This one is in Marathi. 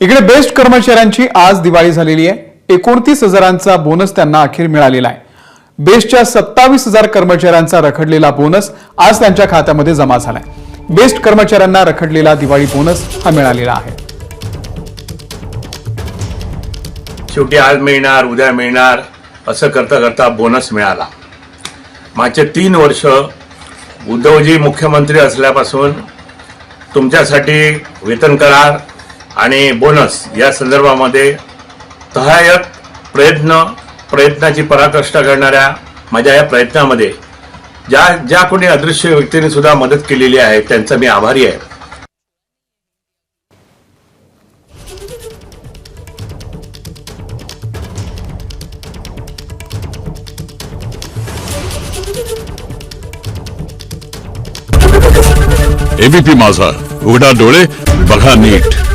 इकडे बेस्ट कर्मचाऱ्यांची आज दिवाळी झालेली आहे. एकोणतीस हजारांचा बोनस त्यांना अखेर मिळालेला आहे. बेस्टच्या सत्तावीस हजार कर्मचाऱ्यांचा रखडलेला बोनस आज त्यांच्या खात्यामध्ये जमा झालाय. बेस्ट कर्मचाऱ्यांना रखडलेला दिवाळी बोनस हा मिळालेला आहे. शेवटी आज मिळणार उद्या मिळणार असं करता करता बोनस मिळाला. मागचे तीन वर्ष उद्धवजी मुख्यमंत्री असल्यापासून तुमच्यासाठी वेतन करार आणि बोनस या संदर्भामध्ये सहाय्यक प्रयत्न प्रयत्नाची पराकाष्ठा करणाऱ्या माझ्या या प्रयत्नामध्ये ज्या ज्या कोणी अदृश्य व्यक्तीने सुद्धा मदत केलेली आहे त्यांचा मी आभारी आहे. एबीपी माझा. उघडा डोळे बघा नीट.